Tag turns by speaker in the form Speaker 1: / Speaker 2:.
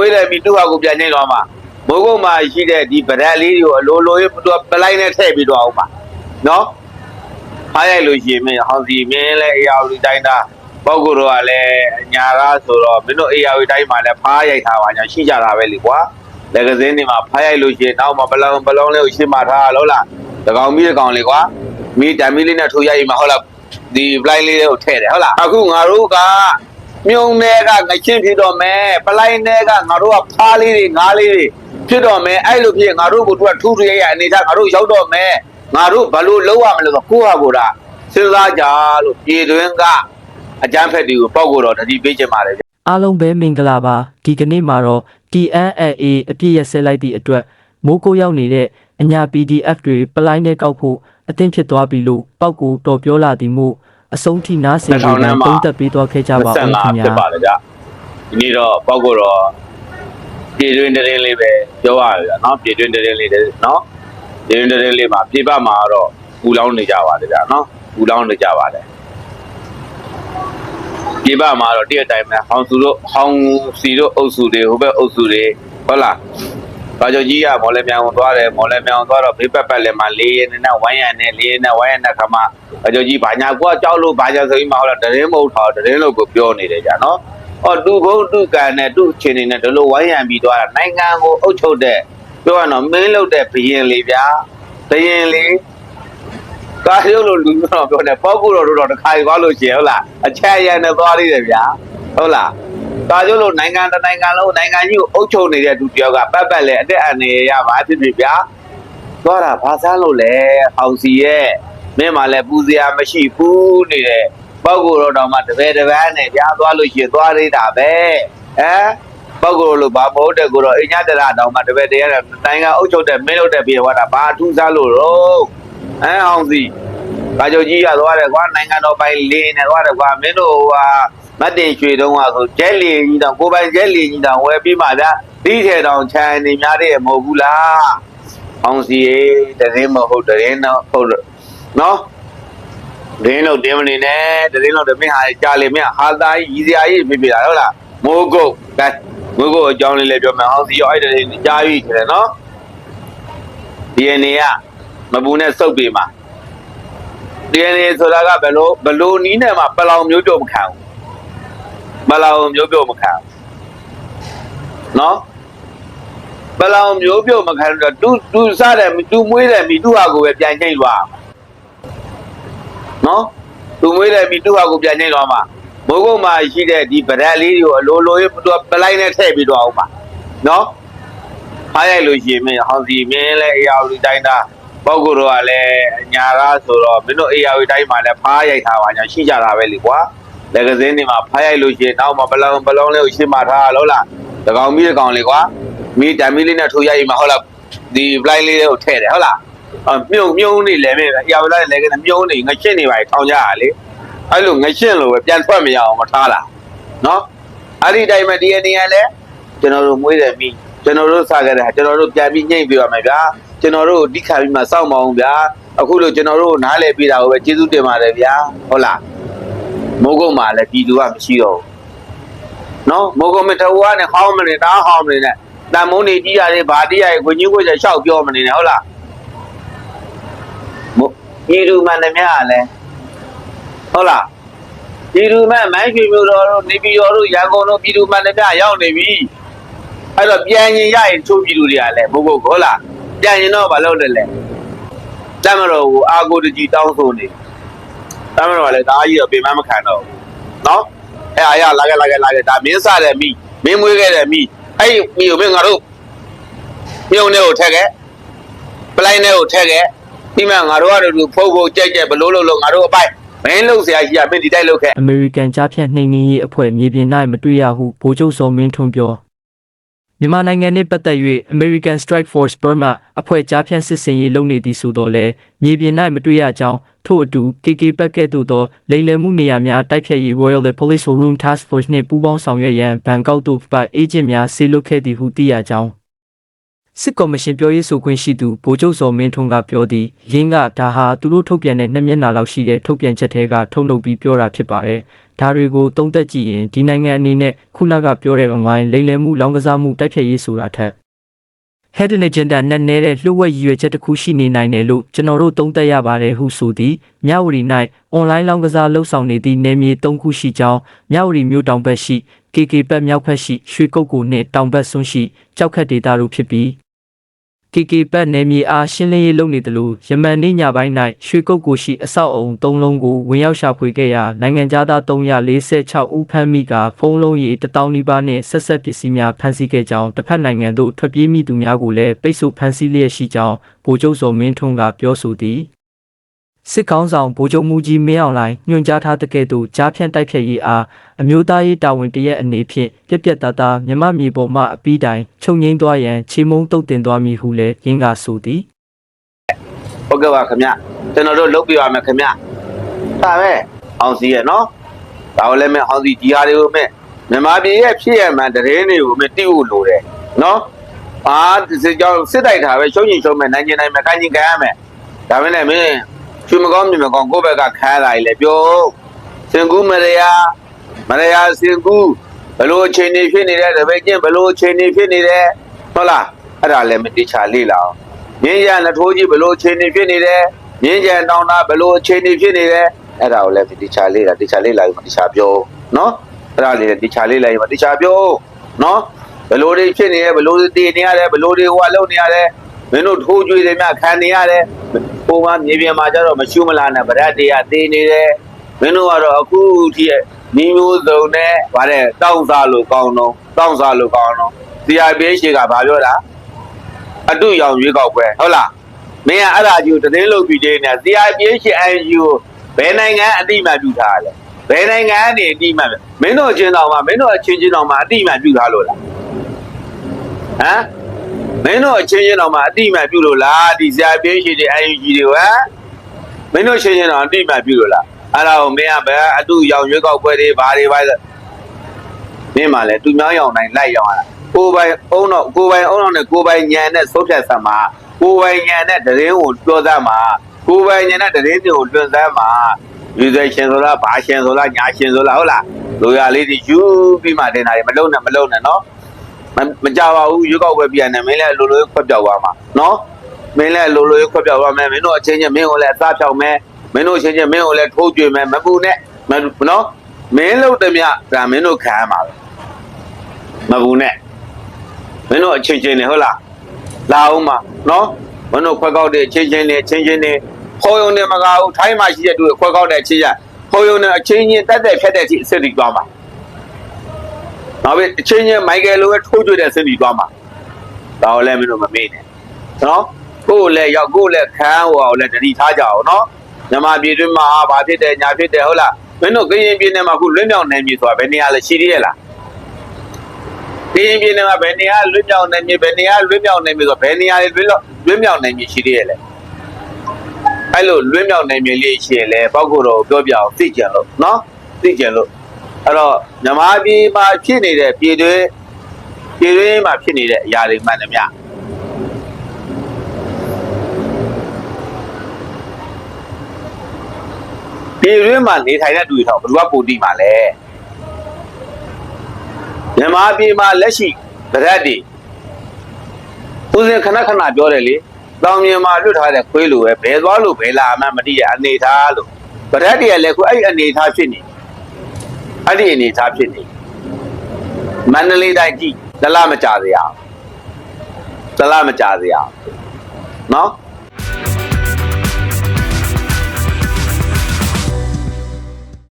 Speaker 1: မွေးတယ်ပြီးသူ့ဟာကိုပြန်ချိန်သွားမှာမိုးကုတ်မှာရှိတဲ့ဒီဗရက်လေးတွေကိုအလိုလိုရေးသူကပလိုက်နဲ့ထည့်ပြီးတော့အောင်ပါနော်အားရိုက်လို့ရှိရင်မင်းဟောင်စီမင်းလည်းအေယာဝတီတိုင်းသားပေါက်ကိုတော့ကလည်းညာကားဆိုတော့မင်းတို့အေယာဝတီတိုင်းမှာလည်းဖားရိုက်ထားပါညာရှိကြတာပဲလေကွာလက်ကစင်းတွေမှာဖားရိုက်လို့ရှိရင်နောက်မှပလောင်ပလောင်လေးကိုရှင်းမထားလို့လားတကောင်မီးတကောင်လေးကွာမီးတံမီးလေးနဲ့ထိုးရိုက်မှာဟုတ်လားဒီ blind လေးကိုထည့်တယ်ဟုတ်လားအခုငါတို့က မြုံတွေကငချင်းဖြစ်တော့မယ်ပလိုက်တွေကငါတို့ကဖားလေးတွေငားလေးတွေဖြစ်တော့မယ်အဲ့လိုဖြစ်ငါတို့ကသူကထူးထူးရရအနေထားငါတို့ရောက်တော့မယ်ငါတို့ဘလို့လုံးရမလဲဆိုကိုယ့်ဟာကိုယ်ကစဉ်းစားကြလို့ပြည်တွင်းကအကြမ်းဖက်တွေကိုပောက်ကိုတော့တတိပေးချင်ပါတယ်ဗျ
Speaker 2: အားလုံးပဲမင်္ဂလာပါဒီကနေ့မှာတော့ TNLA အပြည့်ရဆက်လိုက်သည့်အတွက်မိုးကိုရောက်နေတဲ့အညာ PDF တွေပလိုင်းနဲ့ကောက်ဖို့အသင့်ဖြစ်သွားပြီလို့ပောက်ကိုတော်ပြောလာသည်မို့ အဆုံးထိနားဆင်ပြီးတော့သုံးသက်ပေးသွားခဲ့ကြပါဦးခင်ဗျာ
Speaker 1: ဖြစ်ပါတယ်ဗျဒီနေ့တော့ပောက်ကိုတော့ပြည်တွင်းတရင်လေးပဲပြောရရเนาะပြည်တွင်းတရင်လေးတွေเนาะပြည်တွင်းတရင်လေးမှာပြည်ပမှာတော့ပူလောင်းနေကြပါတယ်ဗျเนาะပူလောင်းနေကြပါတယ် ဒီဘက်မှာတော့တည့်အတိုင်းပဲဟောင်စုတို့ဟောင်စီတို့အုပ်စုတွေဟိုဘက်အုပ်စုတွေဟုတ်လား ဘာကြောင့်ကြီးကမော်လဲမြောင်သွားတယ်မော်လဲမြောင်သွားတော့ဘေးပတ်ပတ်လည်းမလေးရနဲ့ဝိုင်းရနဲ့လေးရနဲ့ဝိုင်းရနဲ့ခါမှဘာကြောင့်ကြီးဘာညာကွာကြောက်လို့ဘာကြောင့်ဆိုပြီးမှဟုတ်လားတရင်မဟုတ်တော့တရင်လို့ကိုပြောနေတယ်ကြာနော်ဟောတူဘုံတူကန်နဲ့တူချင်းနေနဲ့ဒီလိုဝိုင်းရံပြီးသွားတာနိုင်ငံကိုအုပ်ချုပ်တဲ့ပြောရတော့မင်းလုပ်တဲ့ဘရင်လေးဗျာဘရင်လေးကားရုပ်လို့လူမျိုးတော့ပြောတယ်ပေါက်ကူတော်တို့တော့တစ်ခါသွားလို့ရှိရင်ဟုတ်လားအချက်အရနဲ့သွားသေးတယ်ဗျာဟုတ်လား ကားရုပ်လို့နိုင်ငံတစ်နိုင်ငံလုံးနိုင်ငံကြီးကိုအုပ်ချုပ်နေတဲ့သူတယောက်ကပတ်ပတ်လဲအတက်အနေရပါဖြစ်ဖြစ်ဗျာသွားတာဘာစားလို့လဲအောင်စီရဲ့မင်းမှလည်းပူစရာမရှိဘူးနေတယ်ပေါက်ကူတော်တော်မှတပည့်တပန်းနဲ့ဗျာသွားလို့ရှိရင်သွားသေးတာပဲဟမ်ပေါက်ကူလို့ဘာမဟုတ်တဲ့ကိုတော့အညတရတောင်မှတပည့်တရားနဲ့နိုင်ငံအုပ်ချုပ်တဲ့မင်းလုပ်တဲ့ပြေဝါတာဘာအထူးစားလို့တော့အဲအောင်စီကာကြိုကြီးရသွားတယ်ကွာနိုင်ငံတော်ပိုင်လေးနဲ့သွားတယ်ကွာမင်းတို့ဟာ မတ်တင်ရွှေတုံးကဆိုကျဲလီကြီးတောင်ကိုပိုင်ကျဲလီကြီးတောင်ဝယ်ပြီးမှဗျာဒီထဲတောင်ခြံနေများတဲ့မဟုတ်ဘူးလားအောင်စီရေတရင်မဟုတ်တရင်တော့ဟုတ်လို့နော်ဒင်းလို့တင်းမနေနဲ့ဒင်းလို့တမင်းဟာကြာလေမင်းဟာသားကြီးရီစရာကြီးဖြစ်ဖြစ်လာဟုတ်လားမိုးကုတ်ကဲမိုးကုတ်အကြောင်းလေးလည်းပြောမယ်အောင်စီရောအဲ့တရင်ကြားပြီတယ်နော် DNA ကမပူနဲ့စုပ်ပေမှာ DNA ဆိုတာကဘယ်လိုဘယ်လိုနီးနဲ့မှပလောင်မျိုးပြုတ်မခံဘူး ပလောင်မျိုးပြုတ်မခံဘူးနော်ပလောင်မျိုးပြုတ်မခံတော့သူသူစားတယ်သူမွေးတယ်မိသူ့ဟာကိုပဲပြန်ချိန်သွားနော်သူမွေးတယ်မိသူ့ဟာကိုပြန်ချိန်သွားမှာမိုးကုတ်မှာရှိတဲ့ဒီဗရက်လေးတွေကိုအလိုလိုရေးသူကပလိုက်နဲ့ထည့်ပြီးတော့အောင်ပါနော်အားရိုက်လို့ရှိရင်မင်းဟောင်စီမင်းလည်းအေယာဝတီတိုင်းသားပေါက်ကိုတော့ကလည်းညာကားဆိုတော့မင်းတို့အေယာဝတီတိုင်းမှာလည်းဖားရိုက်ထားပါညာရှိကြတာပဲလေကွာ လက်ကစင်းတွေမှာဖားရိုက်လို့ရှိရင်နောက်မှပလောင်ပလောင်လေးကိုရှင်းမထားလို့လားတကောင်မီးတကောင်လေးကွာမီးတံမီးလေးနဲ့ထိုးရိုက်မှာဟုတ်လားဒီ blind လေးကိုထည့်တယ်ဟုတ်လားအမြုံမြုံနေလဲမင်းအေယာဝတီတိုင်းလည်းကမြုံနေငရှင်းနေပါထောင်ကြရလေအဲ့လိုငရှင်းလို့ပဲပြန်ထွက်မရအောင်မထားလားနော်အဲ့ဒီတိုင်းမှာဒီအနေနဲ့လဲကျွန်တော်တို့မွေးတယ်မိကျွန်တော်တို့စားကြတဲ့ဟာကျွန်တော်တို့ပြန်ပြီးညှိ့ပြရမယ်ဗျာကျွန်တော်တို့ဒီခါပြီးမှစောင့်မအောင်ဗျာအခုလို့ကျွန်တော်တို့နားလည်ပြတာကိုပဲကျေးဇူးတင်ပါတယ်ဗျာဟုတ်လား မိုးကုတ်မှာလည်းပြည်သူကမရှိတော့ဘူးနော်မိုးကုတ်မတော်ကနေဟောင်းမနေတာဟောင်းမနေနဲ့တန်မုံနေကြီးရတယ်ဗာတိရရဲ့ကိုကြီးကိုကျရှောက်ပြောမနေနဲ့ဟုတ်လားမို့ပြည်သူမှန်တယ်များလည်းဟုတ်လားပြည်သူမှန်မိုင်းရွှေမျိုးတော်တို့နေပြည်တော်တို့ရန်ကုန်တို့ပြည်သူမှန်တယ်များရောက်နေပြီအဲ့တော့ပြန်ရင်ရရင်ချိုးပြည်သူတွေကလည်းဘုတ်ဘုတ်ဟုတ်လားပြန်ရင်တော့မလုပ်တယ်လေတမတော်ကိုအာကိုတကြီးတောင်းဆိုနေတ မတော်ကလည်းဒါကြီးတော့ပြင်မမခံတော့ဘူးနော်အဲ့အားရလာခဲ့လာခဲ့လာခဲ့ဒါမင်းစားတယ်မိမင်းမွေးခဲ့တယ်မိအဲ့မိကိုမင်းငါတို့မြုံနဲ့ကိုထက်ခဲ့ပလိုင်းနဲ့ကိုထက်ခဲ့ဒီမှာငါတို့ကတော့ဖုတ်ဖုတ်ကြိုက်ကြိုက်ဘလို့လို့လို့ငါတို့အပိုက်မင်းလို့ဆရာကြီးကမင်းဒီတိုက်လုပ်ခဲ့
Speaker 2: အမေရိကန်ကြားဖြတ်နှိမ်နင်းရေးအဖွဲ့မြေပြင်၌မတွေ့ရဟုဗိုလ်ချုပ်စောမင်းထွန်းပြော မြန်မာနိုင်ငံနှင့်ပတ်သက်၍ American Strike Force Burma အဖွဲ့ကြားဖြတ်စစ်စင်ရေးလုပ်နေသည်ဆိုတော့လေမြေပြင်၌မတွေ့ရကြောင်းထို့အတူ KK ဘက်ကဲ့သို့သောလိမ်လည်မှုနေရာများတိုက်ဖြတ်ရေး Royal Police Room Task Force နှင့်ပူးပေါင်းဆောင်ရွက်ရန်ဘန်ကောက်သို့ပတ်အေဂျင့်များဆေးလွတ်ခဲ့သည်ဟုသိရကြောင်း စစ်ကော်မရှင်ပြောရေးဆိုခွင့်ရှိသူဗိုလ်ချုပ်စောမင်းထွန်းကပြောသည်ရင်းကဒါဟာသူတို့ထုတ်ပြန်တဲ့နှစ်မျက်နှာလောက်ရှိတဲ့ထုတ်ပြန်ချက်တွေကထုတ်လုပ်ပြီးပြောတာဖြစ်ပါတယ်ဒါတွေကိုသုံးသက်ကြည့်ရင်ဒီနိုင်ငံအနေနဲ့ခုနကပြောတဲ့ကောင်လိမ်လည်မှုလောင်းကစားမှုတိုက်ဖျက်ရေးဆိုတာထက် head agenda နဲ့နေတဲ့လှုပ်ဝက်ရည်ရွယ်ချက်တစ်ခုရှိနေနိုင်တယ်လို့ကျွန်တော်တို့သုံးသပ်ရပါတယ်ဟုဆိုသည်မြဝတီ၌ online လောင်းကစားလှုပ်ဆောင်နေသည့်နယ်မြေ၃ခုရှိကြောင်းမြဝတီမြို့တောင်ဘက်ရှိ KK ဘက်မြောက်ဘက်ရှိရွှေကုတ်ကိုနှင့်တောင်ဘက်ဆွန်းရှိကြောက်ခတ်ဒေသတို့ဖြစ်ပြီး KK ဘက်နယ်မြေအားရှင်းလင်းရေးလုပ်နေတယ်လို့ယမန်နေ့ညပိုင်း၌ရွှေကုတ်ကိုရှိအဆောက်အုံ၃လုံးကိုဝင်ရောက်ရှာဖွေခဲ့ရာနိုင်ငံသား346ဦးဖမ်းမိကဖုန်းလုံးရီ1000နီးပါးနှင့်ဆက်ဆက်ပစ္စည်းများဖမ်းဆီးခဲ့ကြောင်းတစ်ဖက်နိုင်ငံသို့ထွက်ပြေးမိသူများကိုလည်းပိတ်ဆို့ဖမ်းဆီးလျက်ရှိကြောင်းဗိုလ်ချုပ်စောမင်းထွန်းကပြောဆိုသည် စစ်ကောင်းဆောင်ဗိုလ်ချုပ်မူကြီးမင်းအောင်လှိုင်ညွှန်ကြားထားတဲ့ကဲ့သို့ကြားဖြန့်တိုက်ဖြတ်ရေးအားအမျိုးသားရေးတာဝန်တရက်အနေဖြင့်ပြက်ပြက်သားသားမြမမြေပေါ်မှအပီးတိုင်ချုပ်ငိမ့်သွားရန်ချေမုံတုတ်တင်သွားမည်ဟုလည်းရင်းကဆိုသည်
Speaker 1: ဟုတ်ကဲ့ပါခင်ဗျကျွန်တော်တို့လုပ်ပြရမယ်ခင်ဗျဒါပဲအောင်စီရဲ့နော်ဒါကိုလည်းမဲ့အောင်စီဒီဟာတွေကိုမဲ့မြန်မာပြည်ရဲ့ဖြစ်ရမှန်တရင်တွေကိုမဲ့တိဖို့လိုတယ်နော်အာစစ်ကြောင်းစစ်တိုက်တာပဲရှုံးရင်ရှုံးမယ်နိုင်ကျင်နိုင်မယ်ခိုင်းရင်ခံရမယ်ဒါပဲနဲ့မင်း ချွေမကောင်းမြင်မကောင်းကိုယ့်ဘက်ကခံရတာကြီးလေပြောစင်ကူးမရယာမရယာစင်ကူးဘလို့အချိန်နေဖြစ်နေတဲ့တပည့်ချင်းဘလို့အချိန်နေဖြစ်နေတယ်ဟုတ်လားအဲ့ဒါလည်းမတိချာလေ့လာအောင်မြင်းကြံနှထိုးကြီးဘလို့အခြေအနေဖြစ်နေတယ်မြင်းကြံတောင်းတာဘလို့အခြေအနေဖြစ်နေတယ်အဲ့ဒါကိုလည်းဒီချာလေးတာဒီချာလေးလာရင်ဒီချာပြောနော်အဲ့ဒါလေးဒီချာလေးလာရင်ဒီချာပြောနော်ဘလို့တွေဖြစ်နေရဲဘလို့တွေတည်နေရတယ်ဘလို့တွေဟိုကလုံနေရတယ် မင်းတို့ထိုးကြွေးတယ်မြခံနေရတယ်ဟိုမှာမြေပြင်မှာကျတော့မရှုမလားနဲ့ဗရက်တွေကတည်နေတယ်မင်းတို့ကတော့အခုထိညီမျိုးစုံနဲ့ဗါတဲ့တောင်းစားလို့ကောင်းတော့တောင်းစားလို့ကောင်းတော့ CRPH ကဘာပြောတာအတူရောင်ရွေးကောက်ပွဲဟုတ်လားမင်းကအဲ့ဒါကြီးကိုသတင်းလုပ်ပြီးသေးနေ CIPH ING ကိုဘယ်နိုင်ငံအတိအမှပြုထားလဲဘယ်နိုင်ငံကနေအတိအမှမင်းတို့အချင်းတော်မှာမင်းတို့အချင်းချင်းတော်မှာအတိအမှပြုထားလို့လားဟမ်မ င်းတို့အချင်းချင်းတော်မှာအတိအမှပြုလို့လားဒီ CIPH တွေ ING တွေဟမ်မင်းတို့ချင်းချင်းတော်အတိအမှပြုလို့လားအဲ့ဒါကိုမင်းကဘယ်အတူရောင်ရွေးကောက်ပွဲတွေဘာတွေဘာလဲမင်းမှလည်းသူများရောင်တိုင်းလိုက်ရောင်ရတာကိုယ်ပိုင်အုံတော့ကိုယ်ပိုင်အုံတော့နဲ့ကိုယ်ပိုင်ညံနဲ့ဆုတ်ဖြတ်ဆံမှာကိုယ်ပိုင်ညံနဲ့တရင်ကိုပြောသားမှာကိုယ်ပိုင်ညံနဲ့တရင်တွေကိုလွန်ဆန်းမှာယူဇရှင်ဆိုလားဘာရှင်ဆိုလားညာရှင်ဆိုလားဟုတ်လားလူရလေးတွေယူပြီးမှတင်တာတွေမလုံးနဲ့မလုံးနဲ့နော် မမကြပါဘူးရွေးကောက်ပွဲပြန်နေမင်းလည်းလိုလိုခွက်ပြောက်သွားမှာနော်မင်းလည်းလိုလိုခွက်ပြောက်သွားမယ်မင်းတို့အချင်းချင်းမင်းကိုလည်းအစားဖြောက်မယ်မင်းတို့အချင်းချင်းမင်းကိုလည်းထိုးကြွေမယ်မပူနဲ့မနော်မင်းလို့တည်းမြဒါမင်းတို့ခံရမှာပဲမပူနဲ့မင်းတို့အချင်းချင်းနေဟုတ်လားလာအောင်မနော်မင်းတို့ခွက်ကောက်တဲ့အချင်းချင်းနေအချင်းချင်းနေခေါ်ယုံနေမကဘူးထိုင်းမှာရှိတဲ့သူတွေခွက်ကောက်တဲ့အချင်းချင်းခေါ်ယုံနေအချင်းချင်းတက်တက်ဖြတ်တဲ့အချင်းအစ်တီသွားမှာ နောက်ပြီးအချင်းချင်းမိုက်ကယ်လိုပဲထိုးကြွတဲ့အစ်တီသွားမှာဒါကိုလည်းမင်းတို့မမေ့နဲ့နော်ကိုယ်လည်းရောက်ကိုယ်လည်းခန်းဟိုအောင်လည်းတတိထားကြအောင်နော်ညမပြည်တွင်းမှာဘာဖြစ်တယ်ညာဖြစ်တယ်ဟုတ်လားမင်းတို့ကရင်ပြည်နယ်မှာခုလွတ်မြောက်နေပြီဆိုတာဘယ်နေရာလဲရှိသေးရဲ့လားဒီရင်ပြည်နယ်မှာဘယ်နေရာလွတ်မြောက်နေမြေဘယ်နေရာလွတ်မြောက်နေမြေဆိုတော့ဘယ်နေရာလွတ်လောက်လွတ်မြောက်နေမြေရှိသေးရဲ့လဲအဲ့လိုလွတ်မြောက်နေမြေလေးရှိရလဲပောက်ကိုတော့ပြောပြအောင်သိကြလို့နော်သိကြလို့ အဲ့တော့မြမပြည်မှာဖြစ်နေတဲ့ပြည်တွင်းပြည်တွင်းမှာဖြစ်နေတဲ့အရာတွေမှန်တယ်မြပြည်တွင်းမှာနေထိုင်တဲ့လူတွေတော့ဘယ်သူကပိုတိမှာလဲမြန်မာပြည်မှာလက်ရှိဗရက်တွေဦးစင်ခဏခဏပြောတယ်လေတောင်မြန်မာလွတ်ထားတဲ့ခွေးလိုပဲဘယ်သွားလို့ဘယ်လာမှမသိရအနေထားလို့ဗရက်တွေကလည်းခုအဲ့ဒီအနေထားဖြစ်နေ အဲ့ဒီအနေထားဖြစ်နေမန္တလေးတိုင်းကြည့်တလားမကြစရာဘူးတလားမကြစရာဘူးနော်